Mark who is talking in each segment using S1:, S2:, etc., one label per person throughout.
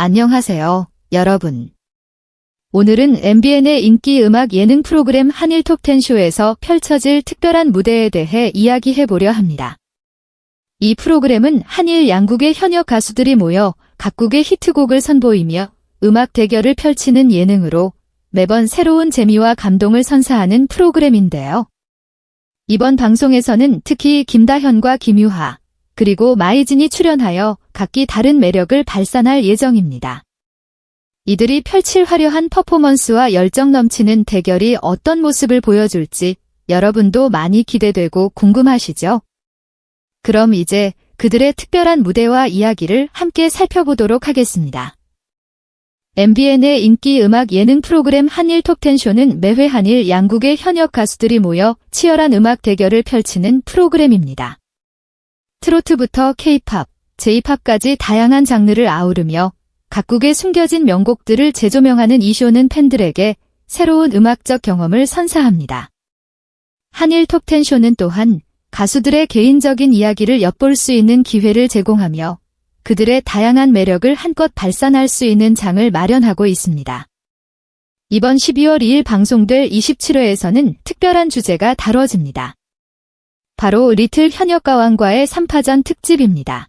S1: 안녕하세요, 여러분. 오늘은 MBN의 인기 음악 예능 프로그램 한일 톱10쇼에서 펼쳐질 특별한 무대에 대해 이야기해 보려 합니다. 이 프로그램은 한일 양국의 현역 가수들이 모여 각국의 히트곡을 선보이며 음악 대결을 펼치는 예능으로 매번 새로운 재미와 감동을 선사하는 프로그램인데요. 이번 방송에서는 특히 김다현과 김유하, 그리고 마이진이 출연하여 각기 다른 매력을 발산할 예정입니다. 이들이 펼칠 화려한 퍼포먼스와 열정 넘치는 대결이 어떤 모습을 보여줄지 여러분도 많이 기대되고 궁금하시죠? 그럼 이제 그들의 특별한 무대와 이야기를 함께 살펴보도록 하겠습니다. MBN의 인기 음악 예능 프로그램 한일 톱10쇼는 매회 한일 양국의 현역 가수들이 모여 치열한 음악 대결을 펼치는 프로그램입니다. 트로트부터 케이팝, 제이팝까지 다양한 장르를 아우르며 각국의 숨겨진 명곡들을 재조명하는 이 쇼는 팬들에게 새로운 음악적 경험을 선사합니다. 한일 톱10쇼는 또한 가수들의 개인적인 이야기를 엿볼 수 있는 기회를 제공하며 그들의 다양한 매력을 한껏 발산할 수 있는 장을 마련하고 있습니다. 이번 12월 2일 방송될 27회에서는 특별한 주제가 다뤄집니다. 바로 리틀 현역가왕과의 3파전 특집입니다.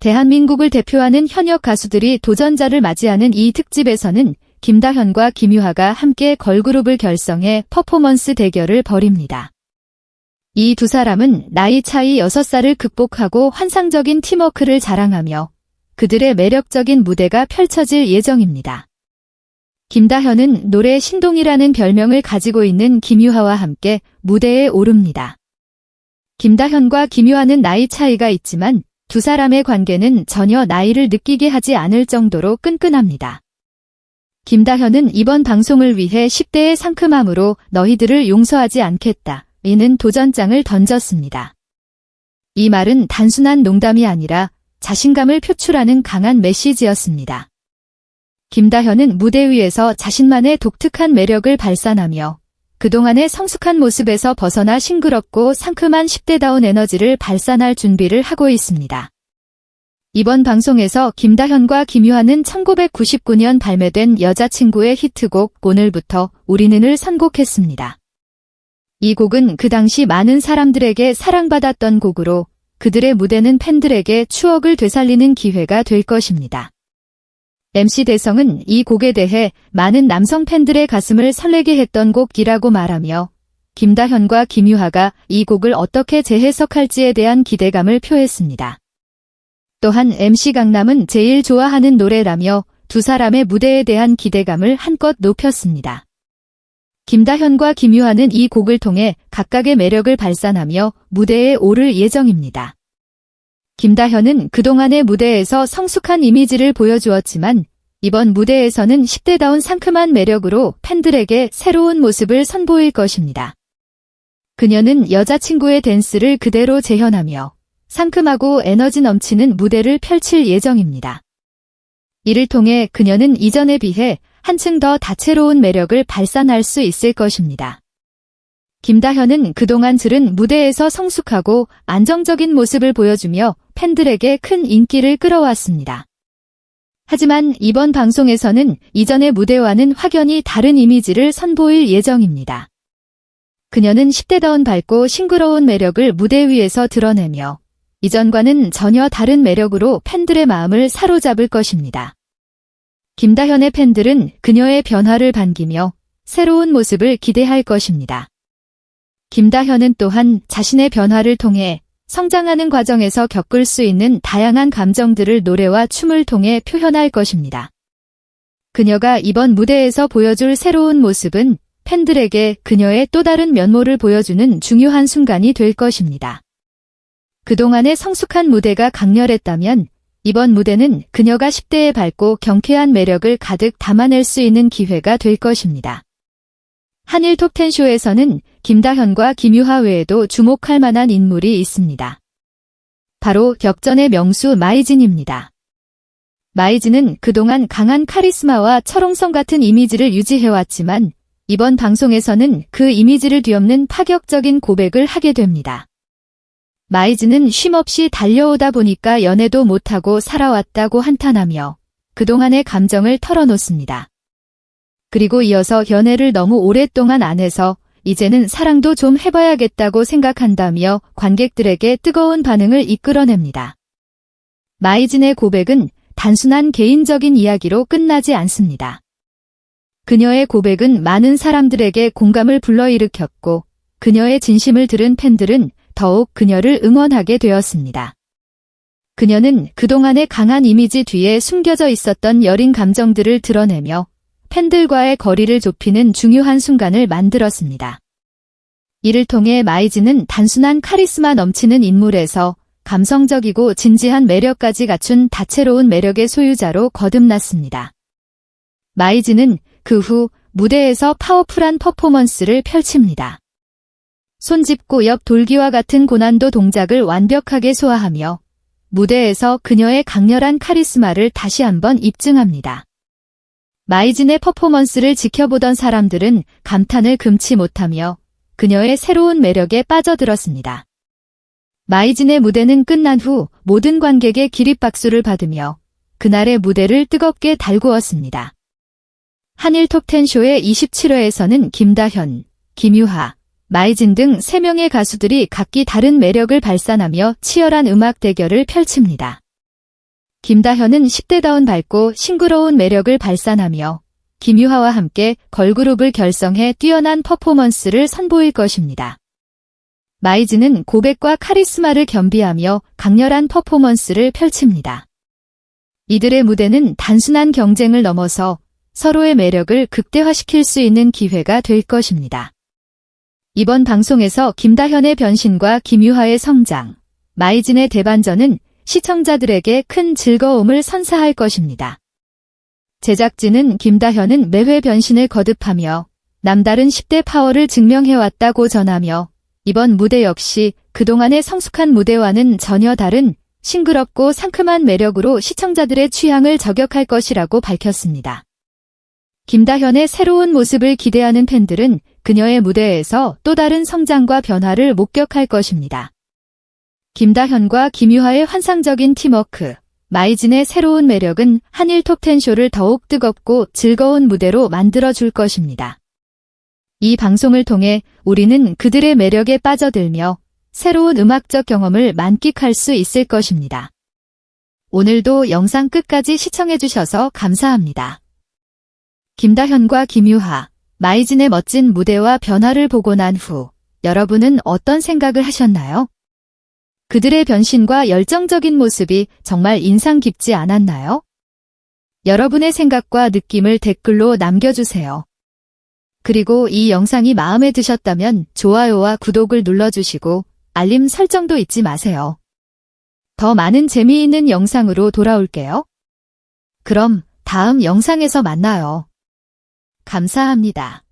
S1: 대한민국을 대표하는 현역 가수들이 도전자를 맞이하는 이 특집에서는 김다현과 김유하가 함께 걸그룹을 결성해 퍼포먼스 대결을 벌입니다. 이 두 사람은 나이 차이 6살을 극복하고 환상적인 팀워크를 자랑하며 그들의 매력적인 무대가 펼쳐질 예정입니다. 김다현은 노래 신동이라는 별명을 가지고 있는 김유하와 함께 무대에 오릅니다. 김다현과 김유하는 나이 차이가 있지만 두 사람의 관계는 전혀 나이를 느끼게 하지 않을 정도로 끈끈합니다. 김다현은 이번 방송을 위해 10대의 상큼함으로 너희들을 용서하지 않겠다. 이는 도전장을 던졌습니다. 이 말은 단순한 농담이 아니라 자신감을 표출하는 강한 메시지였습니다. 김다현은 무대 위에서 자신만의 독특한 매력을 발산하며 그동안의 성숙한 모습에서 벗어나 싱그럽고 상큼한 10대다운 에너지를 발산할 준비를 하고 있습니다. 이번 방송에서 김다현과 김유하는 1999년 발매된 여자친구의 히트곡 오늘부터 우리는을 선곡했습니다. 이 곡은 그 당시 많은 사람들에게 사랑받았던 곡으로 그들의 무대는 팬들에게 추억을 되살리는 기회가 될 것입니다. MC 대성은 이 곡에 대해 많은 남성 팬들의 가슴을 설레게 했던 곡이라고 말하며 김다현과 김유하가 이 곡을 어떻게 재해석할지에 대한 기대감을 표했습니다. 또한 MC 강남은 제일 좋아하는 노래라며 두 사람의 무대에 대한 기대감을 한껏 높였습니다. 김다현과 김유하는 이 곡을 통해 각각의 매력을 발산하며 무대에 오를 예정입니다. 김다현은 그동안의 무대에서 성숙한 이미지를 보여주었지만 이번 무대에서는 10대다운 상큼한 매력으로 팬들에게 새로운 모습을 선보일 것입니다. 그녀는 여자친구의 댄스를 그대로 재현하며 상큼하고 에너지 넘치는 무대를 펼칠 예정입니다. 이를 통해 그녀는 이전에 비해 한층 더 다채로운 매력을 발산할 수 있을 것입니다. 김다현은 그동안 들은 무대에서 성숙하고 안정적인 모습을 보여주며 팬들에게 큰 인기를 끌어왔습니다. 하지만 이번 방송에서는 이전의 무대와는 확연히 다른 이미지를 선보일 예정입니다. 그녀는 10대다운 밝고 싱그러운 매력을 무대 위에서 드러내며 이전과는 전혀 다른 매력으로 팬들의 마음을 사로잡을 것입니다. 김다현의 팬들은 그녀의 변화를 반기며 새로운 모습을 기대할 것입니다. 김다현은 또한 자신의 변화를 통해 성장하는 과정에서 겪을 수 있는 다양한 감정들을 노래와 춤을 통해 표현할 것입니다. 그녀가 이번 무대에서 보여줄 새로운 모습은 팬들에게 그녀의 또 다른 면모를 보여주는 중요한 순간이 될 것입니다. 그동안의 성숙한 무대가 강렬했다면 이번 무대는 그녀가 10대에 밝고 경쾌한 매력을 가득 담아낼 수 있는 기회가 될 것입니다. 한일 톱텐쇼에서는 김다현과 김유하 외에도 주목할 만한 인물이 있습니다. 바로 격전의 명수 마이진입니다. 마이진은 그동안 강한 카리스마와 철옹성 같은 이미지를 유지해왔지만 이번 방송에서는 그 이미지를 뒤엎는 파격적인 고백을 하게 됩니다. 마이즈는 쉼없이 달려오다 보니까 연애도 못하고 살아왔다고 한탄하며 그동안의 감정을 털어놓습니다. 그리고 이어서 연애를 너무 오랫동안 안 해서 이제는 사랑도 좀 해봐야겠다고 생각한다며 관객들에게 뜨거운 반응을 이끌어냅니다. 마이진의 고백은 단순한 개인적인 이야기로 끝나지 않습니다. 그녀의 고백은 많은 사람들에게 공감을 불러일으켰고 그녀의 진심을 들은 팬들은 더욱 그녀를 응원하게 되었습니다. 그녀는 그동안의 강한 이미지 뒤에 숨겨져 있었던 여린 감정들을 드러내며 팬들과의 거리를 좁히는 중요한 순간을 만들었습니다. 이를 통해 마이즈는 단순한 카리스마 넘치는 인물에서 감성적이고 진지한 매력까지 갖춘 다채로운 매력의 소유자로 거듭났습니다. 마이즈는 그후 무대에서 파워풀한 퍼포먼스를 펼칩니다. 손짚고 옆 돌기와 같은 고난도 동작을 완벽하게 소화하며 무대에서 그녀의 강렬한 카리스마를 다시 한번 입증합니다. 마이진의 퍼포먼스를 지켜보던 사람들은 감탄을 금치 못하며 그녀의 새로운 매력에 빠져들었습니다. 마이진의 무대는 끝난 후 모든 관객의 기립박수를 받으며 그날의 무대를 뜨겁게 달구었습니다. 한일 톱텐쇼의 27회에서는 김다현, 김유하, 마이진 등 3명의 가수들이 각기 다른 매력을 발산하며 치열한 음악 대결을 펼칩니다. 김다현은 10대다운 밝고 싱그러운 매력을 발산하며 김유하와 함께 걸그룹을 결성해 뛰어난 퍼포먼스를 선보일 것입니다. 마이즈는 고백과 카리스마를 겸비하며 강렬한 퍼포먼스를 펼칩니다. 이들의 무대는 단순한 경쟁을 넘어서 서로의 매력을 극대화시킬 수 있는 기회가 될 것입니다. 이번 방송에서 김다현의 변신과 김유하의 성장, 마이진의 대반전은 시청자들에게 큰 즐거움을 선사할 것입니다. 제작진은 김다현은 매회 변신을 거듭하며 남다른 10대 파워를 증명해왔다고 전하며 이번 무대 역시 그동안의 성숙한 무대와는 전혀 다른 싱그럽고 상큼한 매력으로 시청자들의 취향을 저격할 것이라고 밝혔습니다. 김다현의 새로운 모습을 기대하는 팬들은 그녀의 무대에서 또 다른 성장과 변화를 목격할 것입니다. 김다현과 김유하의 환상적인 팀워크, 마이진의 새로운 매력은 한일 톱텐쇼를 더욱 뜨겁고 즐거운 무대로 만들어줄 것입니다. 이 방송을 통해 우리는 그들의 매력에 빠져들며 새로운 음악적 경험을 만끽할 수 있을 것입니다. 오늘도 영상 끝까지 시청해주셔서 감사합니다. 김다현과 김유하, 마이진의 멋진 무대와 변화를 보고 난 후 여러분은 어떤 생각을 하셨나요? 그들의 변신과 열정적인 모습이 정말 인상 깊지 않았나요? 여러분의 생각과 느낌을 댓글로 남겨주세요. 그리고 이 영상이 마음에 드셨다면 좋아요와 구독을 눌러주시고 알림 설정도 잊지 마세요. 더 많은 재미있는 영상으로 돌아올게요. 그럼 다음 영상에서 만나요. 감사합니다.